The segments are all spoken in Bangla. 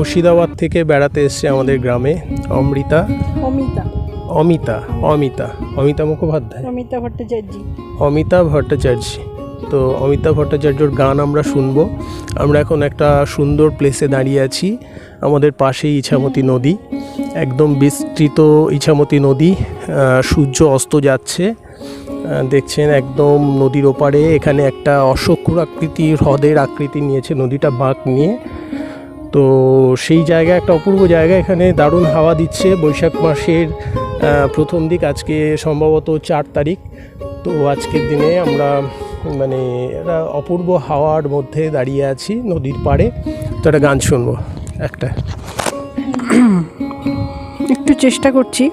মুর্শিদাবাদ থেকে বেড়াতে এসছে আমাদের গ্রামে অমৃতা। অমিতা। অমিতা অমিতা অমিতা মুখোপাধ্যায়। অমিতা ভট্টাচার্য। অমিতা ভট্টাচার্য। তো অমিতা ভট্টাচার্যর গান আমরা শুনব। আমরা এখন একটা সুন্দর প্লেসে দাঁড়িয়ে আছি আমাদের পাশেই ইছামতি নদী। একদম বিস্তৃত ইছামতি নদী সূর্য অস্ত যাচ্ছে। দেখছেন একদম নদীর ওপারে এখানে একটা অশোকুর আকৃতির হ্রদের আকৃতি নিয়েছে নদীটা বাঁক নিয়ে। তো সেই জায়গা, একটা অপূর্ব জায়গা এখানে দারুণ হাওয়া দিচ্ছে। বৈশাখ মাসের প্রথম দিক আজকে সম্ভবত চার তারিখ। তো আজকের দিনে আমরা মানে একটা অপূর্ব হাওয়ার মধ্যে দাঁড়িয়ে আছি নদীর পাড়ে। তো একটা গান শুনব, একটা। একটু চেষ্টা করছি।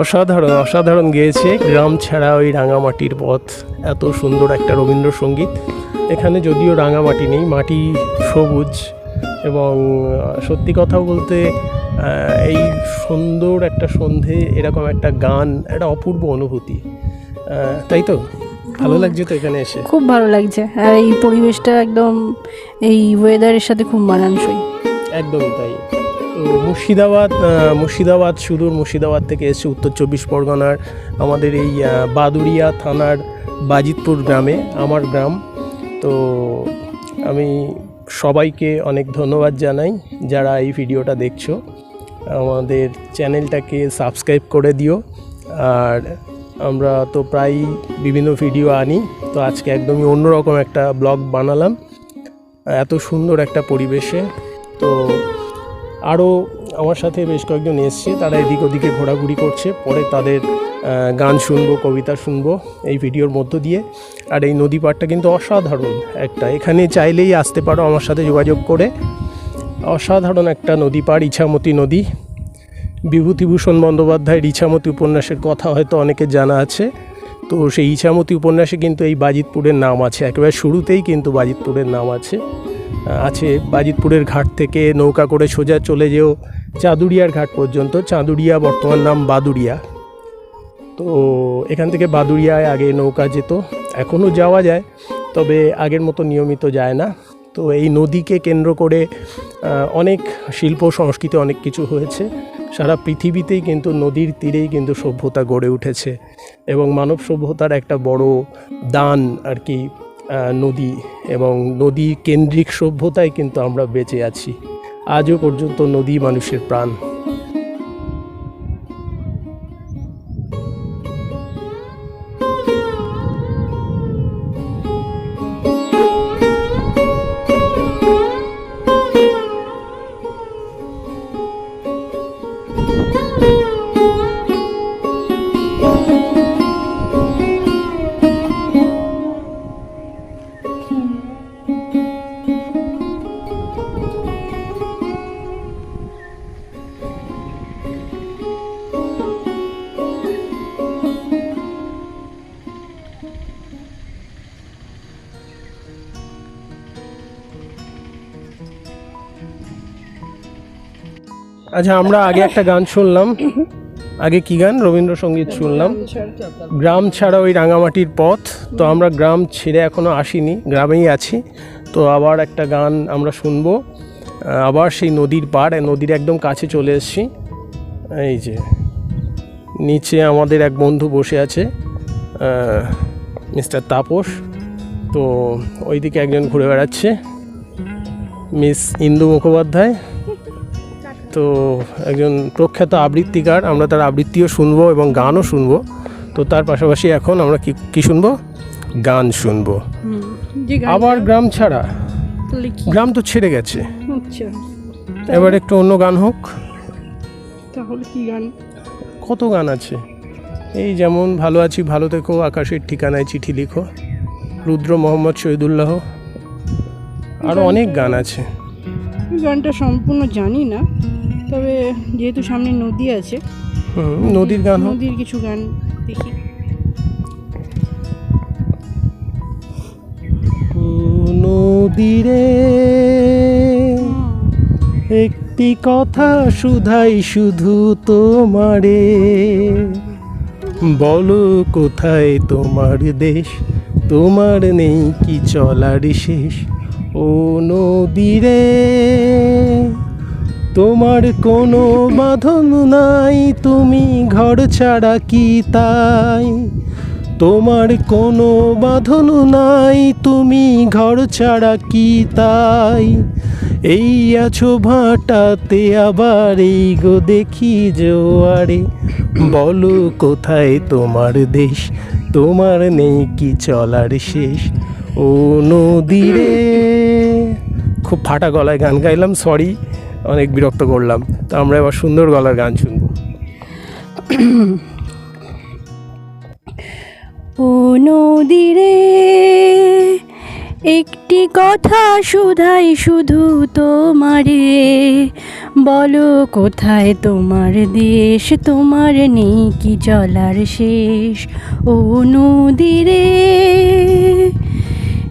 অসাধারণ অসাধারণ গেয়েছে। গ্রাম ছাড়া ওই রাঙামাটির পথ। এত সুন্দর একটা রবীন্দ্রসঙ্গীত। এখানে যদিও রাঙামাটি নেই মাটি সবুজ এবং সত্যি কথা বলতে এই সুন্দর একটা সন্ধে এরকম একটা গান একটা অপূর্ব অনুভূতি। তাই তো? ভালো লাগছে তো এখানে এসে? খুব ভালো লাগছে। আর এই পরিবেশটা একদম এই ওয়েদারের সাথে খুব মানানসই। একদমই তাই। মুর্শিদাবাদ মুর্শিদাবাদ সুদূর মুর্শিদাবাদ থেকে এসে উত্তর চব্বিশ পরগনার আমাদের এই আহ, বাদুড়িয়া থানার বাজিতপুর গ্রামে আমার গ্রাম। তো আমি সবাইকে অনেক ধন্যবাদ জানাই যারা এই ভিডিওটা দেখছ। আমাদের চ্যানেলটাকে সাবস্ক্রাইব করে দিও। আর আমরা তো প্রায় বিভিন্ন ভিডিও আনি তো আজকে একদমই অন্যরকম একটা ব্লগ বানালাম। এত সুন্দর একটা পরিবেশে। তো আরও আমার সাথে বেশ কয়েকজন এসছে, তারা এদিক ওদিকে ঘোরাঘুরি করছে, পরে তাদের গান শুনব, কবিতা শুনব এই ভিডিওর মধ্য দিয়ে। আর এই নদী পাড়টা কিন্তু অসাধারণ একটা, এখানে চাইলেই আসতে পারো আমার সাথে যোগাযোগ করে। অসাধারণ একটা নদী পাড়, ইছামতি নদী। বিভূতিভূষণ বন্দ্যোপাধ্যায়ের ইছামতি উপন্যাসের কথা হয়তো অনেকের জানা আছে। তো সেই ইছামতি উপন্যাসে কিন্তু এই বাজিতপুরের নাম আছে, একেবারে শুরুতেই কিন্তু বাজিতপুরের নাম আছে। আছে বাজিতপুরের ঘাট থেকে নৌকা করে সোজা চলে যেও চাঁদুরিয়ার ঘাট পর্যন্ত। চাঁদুরিয়া বর্তমান নাম বাদুরিয়া তো এখান থেকে বাদুরিয়ায় আগে নৌকা যেত। এখনও যাওয়া যায়, তবে আগের মতো নিয়মিত যায় না। তো এই নদীকে কেন্দ্র করে অনেক শিল্প, সংস্কৃতি অনেক কিছু হয়েছে। সারা পৃথিবীতেই কিন্তু নদীর তীরেই কিন্তু সভ্যতা গড়ে উঠেছে। এবং মানব সভ্যতার একটা বড় দান আর কি নদী এবং নদী কেন্দ্রিক সভ্যতায় কিন্তু আমরা বেঁচে আছি। আজও পর্যন্ত নদী মানুষের প্রাণ। আচ্ছা আমরা আগে একটা গান শুনলাম। আগে কি গান? রবীন্দ্রসঙ্গীত শুনলাম। গ্রাম ছাড়া ওই রাঙামাটির পথ। তো আমরা গ্রাম ছেড়ে এখনও আসিনি, গ্রামেই আছি। তো আবার একটা গান আমরা শুনব। আবার সেই নদীর পাড় নদীর একদম কাছে চলে এসেছি। এই যে, নিচে আমাদের এক বন্ধু বসে আছে মিস্টার তাপস। তো ওইদিকে একজন ঘুরে বেড়াচ্ছে, মিস ইন্দু মুখোপাধ্যায়। তো একজন প্রখ্যাত আবৃত্তিকার আমরা তার আবৃত্তিও শুনব এবং গানও শুনব। তো তার পাশাপাশি এখন আমরা কি কি শুনব? গান শুনব। আবার গ্রাম ছাড়া। গ্রাম তো ছেড়ে গেছে। আচ্ছা। এবার একটু অন্য গান হোক। তাহলে কি গান? কত গান আছে? এই যেমন ভালো আছি ভালো থেকো আকাশের ঠিকানায় চিঠি লিখো। রুদ্র মোহাম্মদ শহীদুল্লাহ। আরও অনেক গান আছে। গানটা সম্পূর্ণ জানি না। তবে যেহেতু সামনে নদী আছে নদীর গান নদীর কিছু গান দেখি। নদীরে একটি কথা শুধাই শুধু তোমারে। বলো কোথায় তোমার দেশ? তোমার নেই কি চলার শেষ? ও নদীরে তোমার কোনো বাঁধন নাই, তুমি ঘর ছাড়া কি তাই? তোমার কোনো বাঁধন নাই, তুমি ঘর ছাড়া কি তাই? এই আছো ভাটাতে আবার এই গো দেখি জোয়ারে। বলো কোথায় তোমার দেশ? তোমার নেই কি চলার শেষ? ও নদীরে। খুব ফাটা গলায় গান গাইলাম সরি অনেক বিরক্ত করলাম। তো আমরা এবার সুন্দর গলার গান শুনব। ও নদীরে, একটি কথা শুধাই শুধু তোমারে। বলো কোথায় তোমার দেশ, তোমার নেই কি চলার শেষ? ও নদীরে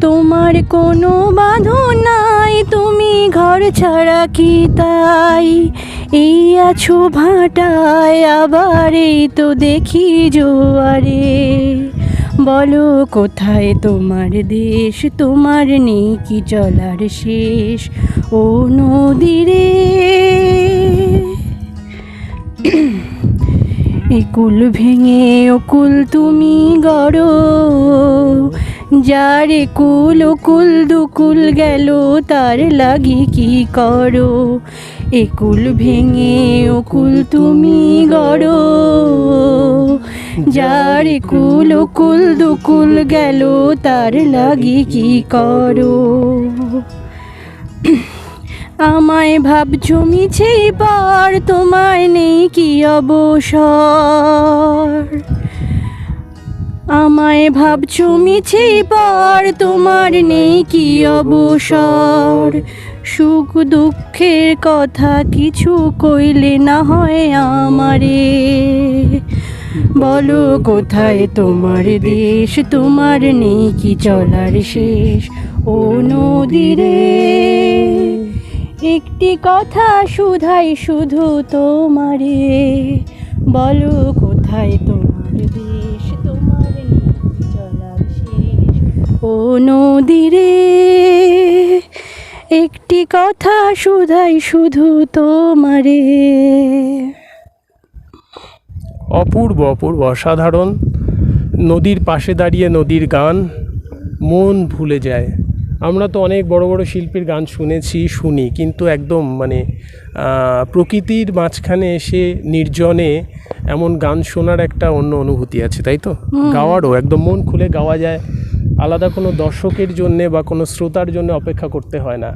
তোমার কোনো বাঁধন নাই, তুমি ঘর ছাড়া কি তাই? এই আছো ভাটায়, আবার এই তো দেখি জোয়ারে। বলো কোথায় তোমার দেশ, তোমার নেই কি চলার শেষ? ও নদীরে। একুল ভেঙে অকুল তুমি গড়ো। যার একুল অকুল দুকুল গেল, তার লাগি কি করো? একুল ভেঙে অকুল তুমি গড়ো। যার একুল অকুল দুকুল গেল, তার লাগি কি করো? আমায় ভাবছ মিছে পার তোমায় নেই কি অবসর? আমায় ভাবছ মিছে পার তোমার নেই কি অবসর? সুখ দুঃখের কথা কিছু কইলে না হয় আমারে। বলো কোথায় তোমার দেশ, তোমার নেই কি চলার শেষ? ও নদীরে, একটি কথা শুধাই শুধু তোমারে। বলো কোথায় তোমার ও নদীরে একটি কথা শুধাই শুধু তোমারে। অপূর্ব অপূর্ব অসাধারণ। নদীর পাশে দাঁড়িয়ে নদীর গান মন ভুলে যায়। আমরা তো অনেক বড় বড় শিল্পীর গান শুনেছি শুনি কিন্তু একদম মানে প্রকৃতির মাঝখানে এসে নির্জনে এমন গান শোনার একটা অন্য অনুভূতি আছে তাই তো? গাওয়ারও একদম মন খুলে গাওয়া যায়। আলাদা কোনো দর্শকের জন্যে বা কোনো শ্রোতার জন্য অপেক্ষা করতে হয় না।